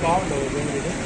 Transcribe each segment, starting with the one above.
బాగుండవు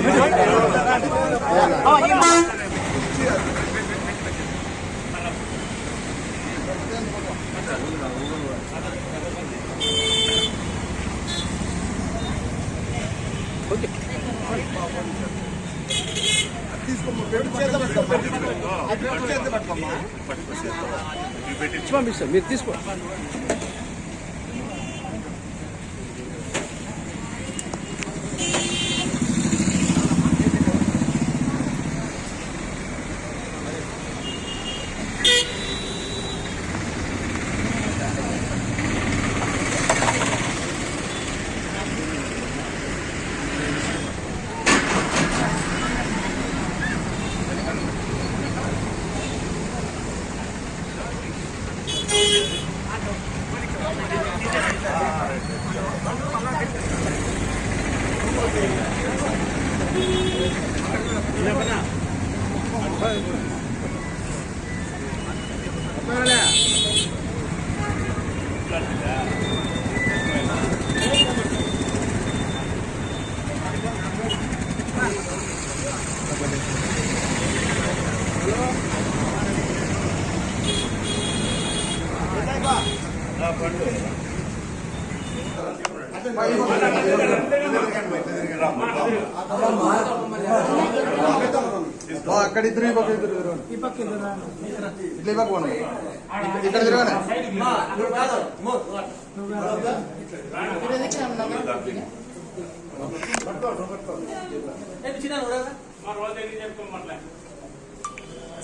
సైడ్కి పంపిస్తాం మీరు తీసుకో. అక్కడ ఇద్దరు ఈ పక్క ఇద్దరు ఇట్లా ఈ పక్క పోను. ఇక్కడ తిరగనే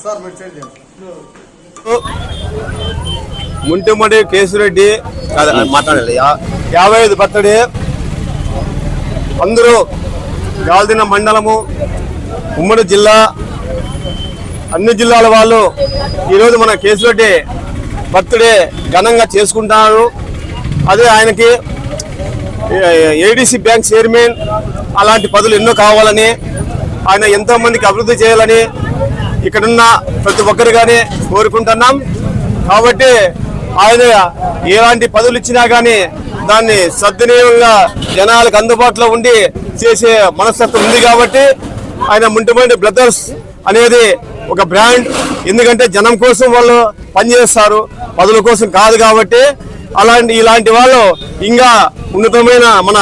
సార్ మీరు చేయండి. ముంటిమడి కేసురెడ్డి కాదు, మాట్లాడాలి. యా- యాభై ఐదు బర్త్డే. అందరూ గాల్దిన మండలము ఉమ్మడి జిల్లా అన్ని జిల్లాల వాళ్ళు ఈరోజు మన కేసురెడ్డి బర్త్డే ఘనంగా చేసుకుంటున్నారు అదే ఆయనకి ఏడీసీ బ్యాంక్ చైర్మన్ అలాంటి పదవులు ఎన్నో కావాలని ఆయన ఎంతోమందికి అభివృద్ధి చేయాలని ఇక్కడున్న ప్రతి ఒక్కరు కానీ కోరుకుంటున్నాం. కాబట్టి ఆయన ఎలాంటి పదవులు ఇచ్చినా కానీ దాన్ని సద్వినియోగంగా జనాలకు అందుబాటులో ఉండి చేసే మనస్తత్వం ఉంది కాబట్టి ఆయన ముంటిమంటి బ్రదర్స్ అనేది ఒక బ్రాండ్. ఎందుకంటే జనం కోసం వాళ్ళు పనిచేస్తారు పదుల కోసం కాదు కాబట్టి అలాంటి ఇలాంటి వాళ్ళు ఇంకా ఉన్నతమైన మన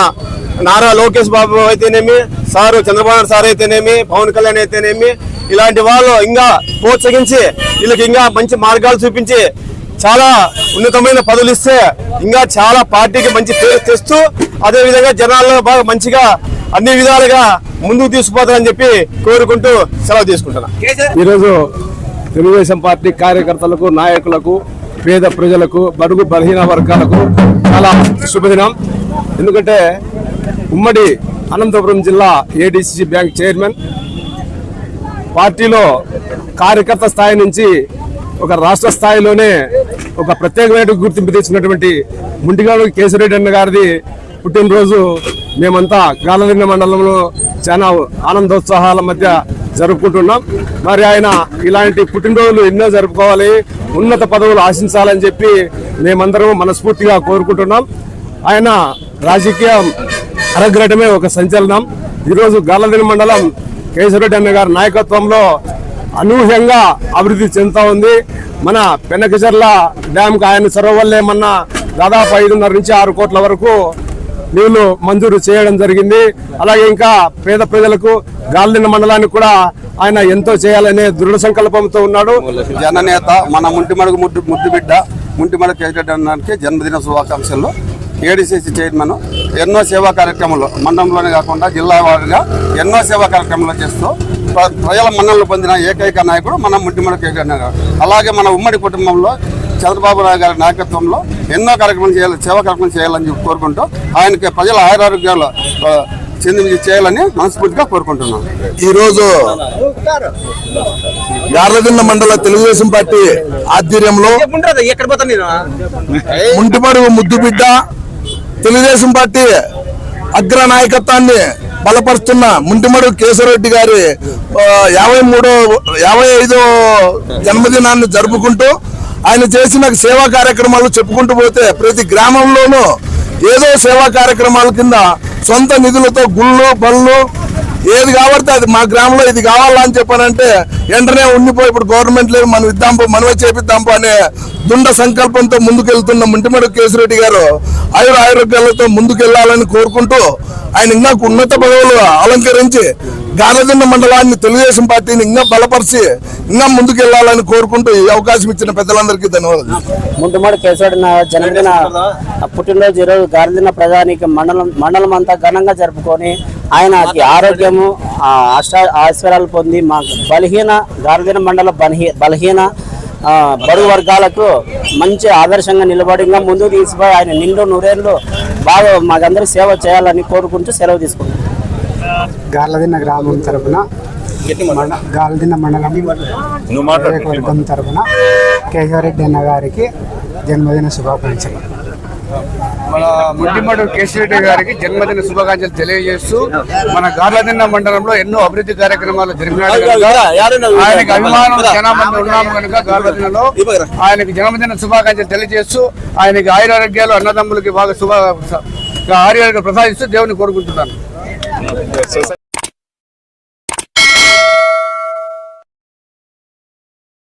నారా లోకేష్ బాబు అయితేనేమి సారు చంద్రబాబు సార్ అయితేనేమి పవన్ కళ్యాణ్ అయితేనేమి ఇలాంటి వాళ్ళు ఇంకా ప్రోత్సహించి వీళ్ళకి ఇంకా మంచి మార్గాలు చూపించి చాలా ఉన్నతమైన పదవులు ఇస్తే ఇంకా చాలా పార్టీకి మంచి పేరు తెస్తూ అదే విధంగా జనాల్లో బాగా మంచిగా అన్ని విధాలుగా ముందుకు తీసుకుపోతారని చెప్పి కోరుకుంటూ సెలవు తీసుకుంటున్నా. ఈరోజు తెలుగుదేశం పార్టీ కార్యకర్తలకు నాయకులకు పేద ప్రజలకు బడుగు బలహీన వర్గాలకు చాలా శుభదినం. ఎందుకంటే ఉమ్మడి అనంతపురం జిల్లా ఏడీసీసీ బ్యాంక్ చైర్మన్ పార్టీలో కార్యకర్త స్థాయి నుంచి ఒక రాష్ట్ర స్థాయిలోనే ఒక ప్రత్యేకమైన గుర్తింపు తెచ్చినటువంటి ముంటిగాడు కేశరెడ్డి అన్న గారిది పుట్టినరోజు మేమంతా గాలలింగ మండలంలో చాలా ఆనందోత్సాహాల మధ్య జరుపుకుంటున్నాం. మరి ఆయన ఇలాంటి పుట్టినరోజులు ఎన్నో జరుపుకోవాలి ఉన్నత పదవులు ఆశించాలని చెప్పి మేమందరం మనస్ఫూర్తిగా కోరుకుంటున్నాం. ఆయన రాజకీయం అరగడమే ఒక సంచలనం. ఈరోజు గాలదిన మండలం కేశవరెడ్డి అన్న గారి నాయకత్వంలో అనూహ్యంగా అభివృద్ధి చెందుతా ఉంది. మన పెనకచర్ల డ్యామ్కి ఆయన చొరవ వల్లే దాదాపు ఐదున్నర నుంచి ఆరు కోట్ల వరకు నీళ్ళు మంజూరు చేయడం జరిగింది. అలాగే ఇంకా పేద ప్రజలకు గాలిన మండలానికి కూడా ఆయన ఎంతో చేయాలనే దృఢ సంకల్పంతో ఉన్నాడు. జననేత మన ముంటిమడుగు ముద్దు ముద్దు బిడ్డ ముంటిమడ అన్నానికి జన్మదిన శుభాకాంక్షలు. ఏడీసీసీ చైర్మన్ ఎన్నో సేవా కార్యక్రమాలు మండలంలోనే కాకుండా జిల్లా వారీగా ఎన్నో సేవా కార్యక్రమాలు చేస్తూ ప్రజల మన్ననలు పొందిన ఏకైక నాయకుడు మన ముంటిమడ కేసరెడ్డి గారు. అలాగే మన ఉమ్మడి కుటుంబంలో చంద్రబాబు నాయుడు గారి నాయకత్వంలో ఎన్నో కార్యక్రమాలు చేయాలి సేవా కార్యక్రమాలు చేయాలని చెప్పి కోరుకుంటూ ఆయనకి ప్రజల ఆయురారోగ్యాలు చెంది చేయాలని మనస్ఫూర్తిగా కోరుకుంటున్నాం. ఈరోజు యార్లదిన్న మండల తెలుగుదేశం పార్టీ ఆధ్వర్యంలో ముంటిమడుగు ముద్దుబిడ్డ తెలుగుదేశం పార్టీ అగ్ర నాయకత్వాన్ని బలపరుస్తున్న ముంటిమడు కేశవరెడ్డి గారి యాభై మూడో యాభై ఐదో జన్మదినాన్ని జరుపుకుంటూ ఆయన చేసిన సేవా కార్యక్రమాలు చెప్పుకుంటూ పోతే ప్రతి గ్రామంలోనూ ఏదో సేవా కార్యక్రమాల కింద సొంత నిధులతో గుళ్ళు బళ్ళు ఏది కాబట్టి అది మా గ్రామంలో ఇది కావాలా అని చెప్పానంటే వెంటనే ఉండిపోయి ఇప్పుడు గవర్నమెంట్ లేదు మనం ఇద్దాంపో మనమే చేపిద్దాంపో అనే దుండ సంకల్పంతో ముందుకెళ్తున్న ముంటిమడు కేసిరెడ్డి గారు ఆయుర ఆరోగ్యాలతో ముందుకెళ్ళాలని కోరుకుంటూ ఆయన ఇంకా ఉన్నత పదవులు అలంకరించి గానదిన్న మండలాన్ని తెలుగుదేశం పార్టీని ఇంకా బలపరిచి ఇంకా ముందుకెళ్ళాలని కోరుకుంటూ ఈ అవకాశం ఇచ్చిన పెద్దలందరికీ ధన్యవాదాలు. ముంటిమడు కేశవుడి నా జన్మదిన పుట్టినరోజు ఈరోజు గానదిన ప్రజానికి మండలం మండలం అంతా ఘనంగా జరుపుకొని ఆయనకి ఆరోగ్యము ఆ, అష్ట ఐశ్వర్యాలు పొంది మా బలహీన గార్దిన మండల బలహీ బలహీన బడుగు వర్గాలకు మంచి ఆదర్శంగా నిలబడి ఇంకా ముందుకు తీసిపోయి ఆయన నిండు నూరేళ్ళు బాగా మాకందరికి సేవ చేయాలని కోరుకుంటూ సెలవు తీసుకుంటాం గార్లదిన్న గ్రామం తరపున మండ- గార్లదిన్న మండలం నియోజకవర్గం తరపున కేశవరెడ్డి అన్న గారికి జన్మదిన శుభాకాంక్షలు. మన ముడ్డిమడు కేశరెడ్డి గారికి జన్మదిన శుభాకాంక్షలు తెలియజేస్తూ మన గార్లదిన్న మండలంలో ఎన్నో అభివృద్ధి కార్యక్రమాలు జరిపినాడు కనుక ఆయనకి అభిమానం చాలా మంది ఉన్నాము కనుక గార్లదిన్నలో ఆయనకి జన్మదిన శుభాకాంక్షలు తెలియజేస్తూ ఆయనకి ఆయురారోగ్యాలు అన్నదమ్ములకి బాగా శుభ ఆరోగ్యాలు ప్రసాదిస్తూ దేవుని కోరుకుంటున్నాను.